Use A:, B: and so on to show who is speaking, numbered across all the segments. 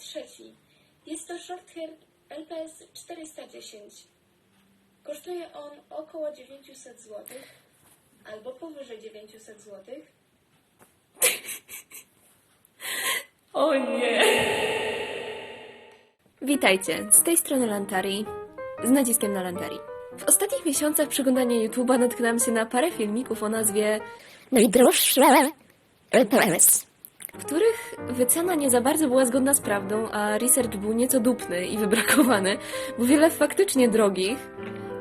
A: trzeci. Jest to shorthair LPS 410. Kosztuje on około 900 zł albo powyżej 900 zł.
B: O nie! Witajcie, z tej strony Lantari, z naciskiem na Lantari. W ostatnich miesiącach przeglądania YouTube'a natknęłam się na parę filmików o nazwie
C: Najdroższe LPS.
B: W których wycena nie za bardzo była zgodna z prawdą, a research był nieco dupny i wybrakowany, bo wiele faktycznie drogich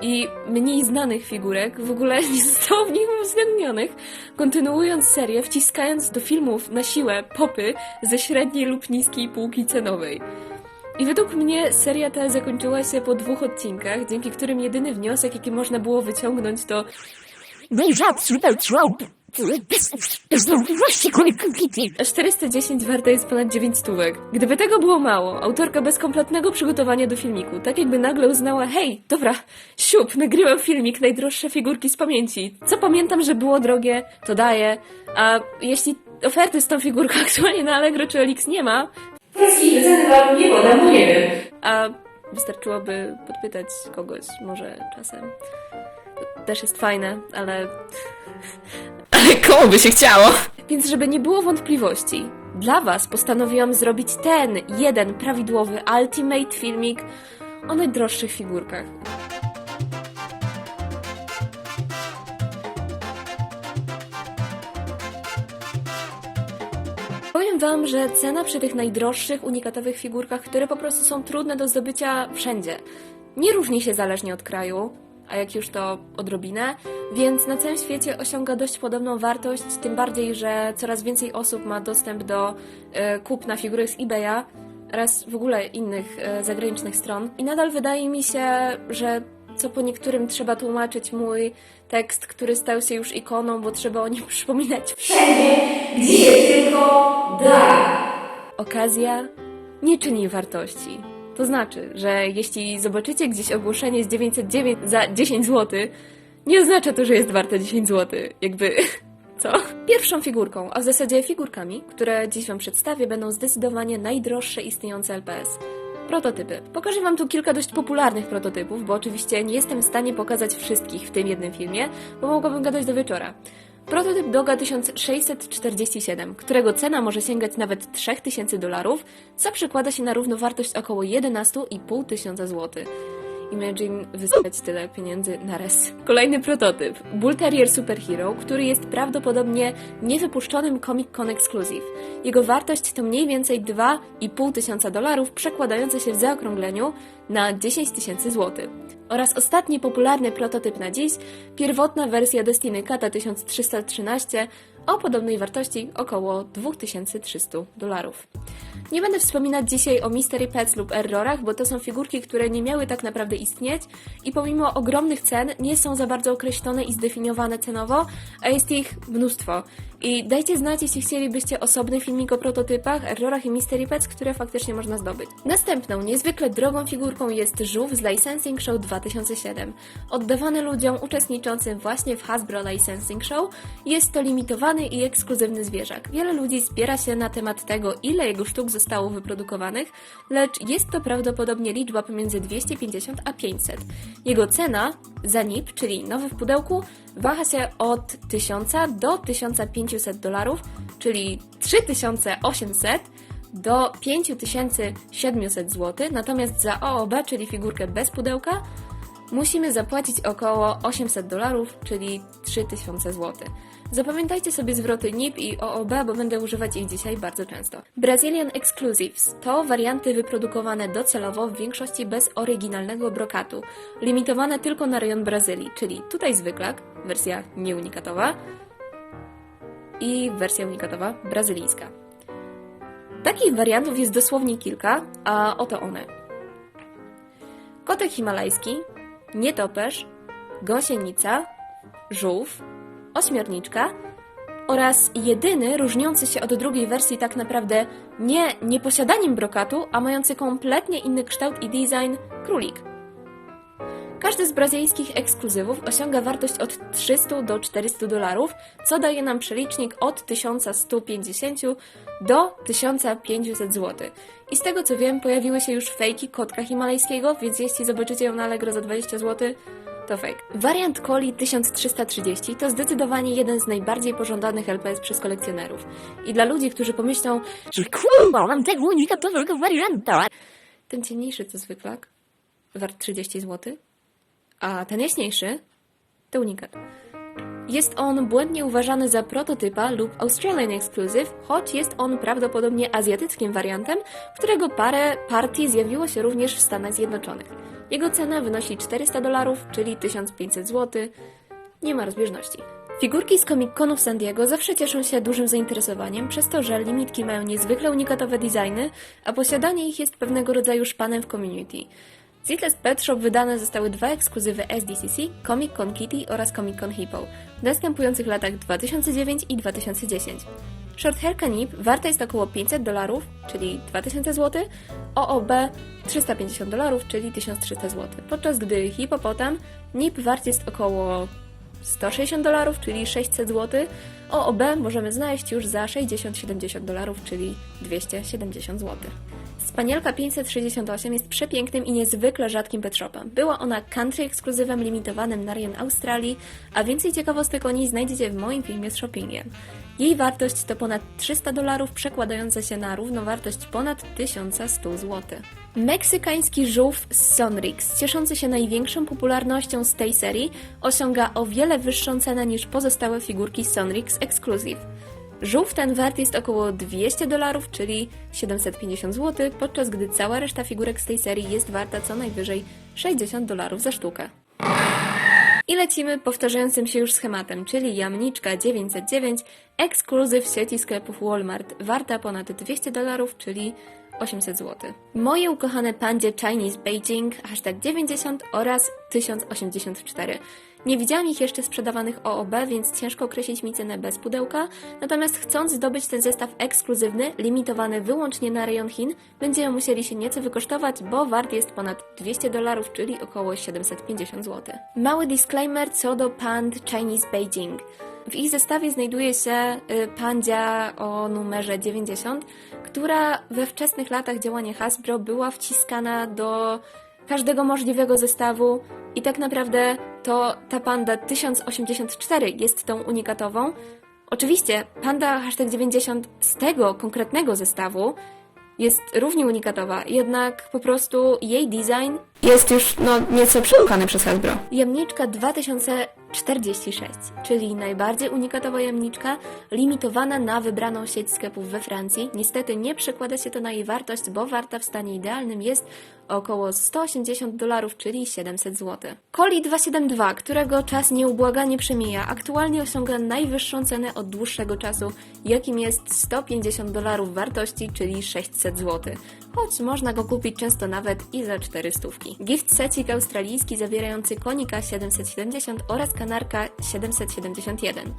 B: i mniej znanych figurek w ogóle nie zostało w nich uwzględnionych, kontynuując serię, wciskając do filmów na siłę popy ze średniej lub niskiej półki cenowej. I według mnie seria ta zakończyła się po dwóch odcinkach, dzięki którym jedyny wniosek, jaki można było wyciągnąć, to
C: Najrzadszy trope. Bez możliwości kolektywizacji.
B: A 410 warte jest ponad 9 stówek. Gdyby tego było mało, autorka bez kompletnego przygotowania do filmiku, tak jakby nagle uznała, hej, dobra, siup, nagrywam filmik, najdroższe figurki z pamięci. Co pamiętam, że było drogie, to daję, a jeśli oferty z tą figurką aktualnie na Allegro czy Olix nie ma, polskiej wyceny wam nie podam, bo nie wiem. A wystarczyłoby podpytać kogoś, może czasem. Też jest fajne, ale ale komu by się chciało? Więc żeby nie było wątpliwości, dla Was postanowiłam zrobić ten jeden prawidłowy ultimate filmik o najdroższych figurkach. Powiem Wam, że cena przy tych najdroższych, unikatowych figurkach, które po prostu są trudne do zdobycia wszędzie, nie różni się zależnie od kraju, a jak już to odrobinę, więc na całym świecie osiąga dość podobną wartość, tym bardziej, że coraz więcej osób ma dostęp do e, kupna figury z eBaya oraz w ogóle innych e, zagranicznych stron. I nadal wydaje mi się, że co po niektórym trzeba tłumaczyć mój tekst, który stał się już ikoną, bo trzeba o nim przypominać wszędzie, gdzie tylko da. Okazja nie czyni wartości. To znaczy, że jeśli zobaczycie gdzieś ogłoszenie z 909 za 10 zł, nie oznacza to, że jest warte 10 zł. Jakby. Co? Pierwszą figurką, a w zasadzie figurkami, które dziś Wam przedstawię, będą zdecydowanie najdroższe istniejące LPS. Prototypy. Pokażę Wam tu kilka dość popularnych prototypów, bo oczywiście nie jestem w stanie pokazać wszystkich w tym jednym filmie, bo mogłabym gadać do wieczora. Prototyp Doga 1647, którego cena może sięgać nawet 3000 dolarów, co przekłada się na równowartość około 11,5 tysiąca złotych. Imagine wystawiać tyle pieniędzy na res. Kolejny prototyp. Bull Terrier Superhero, który jest prawdopodobnie niewypuszczonym Comic Con Exclusive. Jego wartość to mniej więcej 2,5 tysiąca dolarów, przekładające się w zaokrągleniu na 10 tysięcy złotych. Oraz ostatni popularny prototyp na dziś, pierwotna wersja Destiny Kata 1313 o podobnej wartości około 2300 dolarów. Nie będę wspominać dzisiaj o Mystery Pets lub Errorach, bo to są figurki, które nie miały tak naprawdę istnieć i pomimo ogromnych cen nie są za bardzo określone i zdefiniowane cenowo, a jest ich mnóstwo. I dajcie znać, jeśli chcielibyście osobny filmik o prototypach, errorach i Mystery Pets, które faktycznie można zdobyć. Następną, niezwykle drogą figurką jest żółw z Licensing Show 2007. Oddawany ludziom uczestniczącym właśnie w Hasbro Licensing Show, jest to limitowany i ekskluzywny zwierzak. Wiele ludzi spiera się na temat tego, ile jego sztuk zostało wyprodukowanych, lecz jest to prawdopodobnie liczba pomiędzy 250 a 500. Jego cena za NIP, czyli nowy w pudełku, waha się od 1000 do 1500 dolarów, czyli 3800 do 5700 zł, natomiast za OOB, czyli figurkę bez pudełka, musimy zapłacić około 800 dolarów, czyli 3000 zł. Zapamiętajcie sobie zwroty NIP i OOB, bo będę używać ich dzisiaj bardzo często. Brazilian Exclusives to warianty wyprodukowane docelowo w większości bez oryginalnego brokatu, limitowane tylko na rejon Brazylii, czyli tutaj zwyklak, wersja nieunikatowa i wersja unikatowa brazylijska. Takich wariantów jest dosłownie kilka, a oto one. Kotek himalajski, nietoperz, gąsienica, żółw, ośmiorniczka oraz jedyny różniący się od drugiej wersji tak naprawdę nie nieposiadaniem brokatu, a mający kompletnie inny kształt i design królik. Każdy z brazylijskich ekskluzywów osiąga wartość od 300 do 400 dolarów, co daje nam przelicznik od 1150 do 1500 zł. I z tego co wiem, pojawiły się już fejki kotka himalajskiego, więc jeśli zobaczycie ją na Allegro za 20 zł, to fake. Wariant Coli 1330 to zdecydowanie jeden z najbardziej pożądanych LPS przez kolekcjonerów. I dla ludzi, którzy pomyślą,
C: mam tego warianta.
B: ten ciemniejszy to zwykłak, wart 30 zł, a ten jaśniejszy to unikat. Jest on błędnie uważany za prototypa lub Australian Exclusive, choć jest on prawdopodobnie azjatyckim wariantem, którego parę partii zjawiło się również w Stanach Zjednoczonych. Jego cena wynosi 400 dolarów, czyli 1500 zł. Nie ma rozbieżności. Figurki z Comic Conu San Diego zawsze cieszą się dużym zainteresowaniem, przez to, że limitki mają niezwykle unikatowe designy, a posiadanie ich jest pewnego rodzaju szpanem w community. Z Zitless Pet Shop wydane zostały dwa ekskluzywy SDCC, Comic Con Kitty oraz Comic Con Hippo, w następujących latach 2009 i 2010. Short Hair Nip warta jest około 500 dolarów, czyli 2000 zł, OOB 350 dolarów, czyli 1300 zł, podczas gdy Hipopotam Nip wart jest około 160 dolarów, czyli 600 zł. OOB możemy znaleźć już za 60-70 dolarów, czyli 270 zł. Spanielka 568 jest przepięknym i niezwykle rzadkim pet shopem. Była ona country ekskluzywem limitowanym na rejon Australii, a więcej ciekawostek o niej znajdziecie w moim filmie z shoppingiem. Jej wartość to ponad 300 dolarów, przekładająca się na równowartość ponad 1100 zł. Meksykański żółw Sonrix, cieszący się największą popularnością z tej serii, osiąga o wiele wyższą cenę niż pozostałe figurki Sonrix Exclusive. Żółw ten wart jest około 200 dolarów, czyli 750 zł, podczas gdy cała reszta figurek z tej serii jest warta co najwyżej 60 dolarów za sztukę. I lecimy powtarzającym się już schematem, czyli jamniczka 909, ekskluzyw sieci sklepów Walmart, warta ponad 200 dolarów, czyli 800 zł. Moje ukochane pandzie Chinese Beijing, hashtag 90 oraz 1084. Nie widziałam ich jeszcze sprzedawanych OOB, więc ciężko określić mi cenę bez pudełka. Natomiast chcąc zdobyć ten zestaw ekskluzywny, limitowany wyłącznie na rejon Chin, będziemy musieli się nieco wykosztować, bo wart jest ponad 200 dolarów, czyli około 750 zł. Mały disclaimer co do pand Chinese Beijing. W ich zestawie znajduje się y, pandzia o numerze 90, która we wczesnych latach działania Hasbro była wciskana do każdego możliwego zestawu i tak naprawdę to ta panda 1084 jest tą unikatową. Oczywiście panda hashtag 90 z tego konkretnego zestawu jest równie unikatowa, jednak po prostu jej design jest już no, nieco przepchany przez Hasbro. Jamniczka 2046, czyli najbardziej unikatowa jamniczka, limitowana na wybraną sieć sklepów we Francji. Niestety nie przekłada się to na jej wartość, bo warta w stanie idealnym jest około 180 dolarów, czyli 700 zł. Coli 272, którego czas nieubłaganie przemija, aktualnie osiąga najwyższą cenę od dłuższego czasu, jakim jest 150 dolarów wartości, czyli 600 zł. Choć można go kupić często nawet i za 400. Gift secik australijski zawierający konika 770 oraz kanarka 771.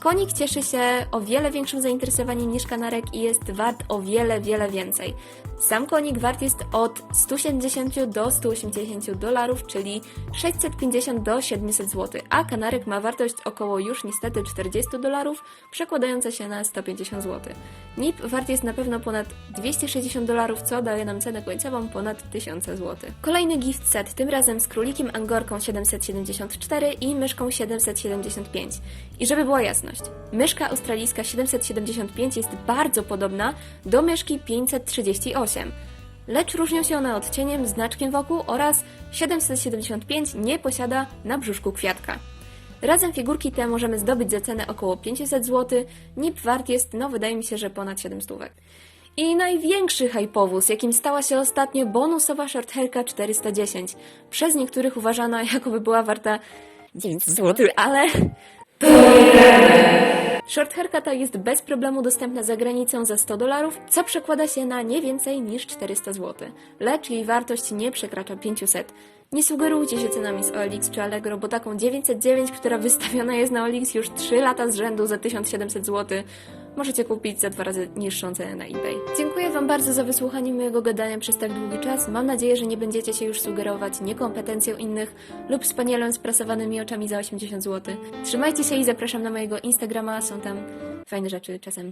B: Konik cieszy się o wiele większym zainteresowaniem niż kanarek i jest wart o wiele, wiele więcej. Sam konik wart jest od 170 do 180 dolarów, czyli 650 do 700 zł, a kanarek ma wartość około już niestety 40 dolarów, przekładająca się na 150 zł. NIP wart jest na pewno ponad 260 dolarów, co daje nam cenę końcową ponad 1000 zł. Kolejny gift set, tym razem z królikiem Angorką 774 i myszką 775. I żeby była jasność, myszka australijska 775 jest bardzo podobna do myszki 538, lecz różnią się one odcieniem, znaczkiem wokół oraz 775 nie posiada na brzuszku kwiatka. Razem figurki te możemy zdobyć za cenę około 500 zł, NIP wart jest, no wydaje mi się, że ponad 7 stówek. I największy hypowóz, jakim stała się ostatnio bonusowa shorthairka 410, przez niektórych uważana jakoby była warta
C: 900 zł.
B: ale... Shorthairka ta jest bez problemu dostępna za granicą za 100 dolarów, co przekłada się na nie więcej niż 400 zł. Lecz jej wartość nie przekracza 500. Nie sugerujcie się cenami z OLX czy Allegro, bo taką 909, która wystawiona jest na OLX już 3 lata z rzędu za 1700 zł, możecie kupić za dwa razy niższą cenę na eBay. Dziękuję Wam bardzo za wysłuchanie mojego gadania przez tak długi czas. Mam nadzieję, że nie będziecie się już sugerować niekompetencją innych lub wspanielem z prasowanymi oczami za 80 zł. Trzymajcie się i zapraszam na mojego Instagrama, są tam fajne rzeczy czasem.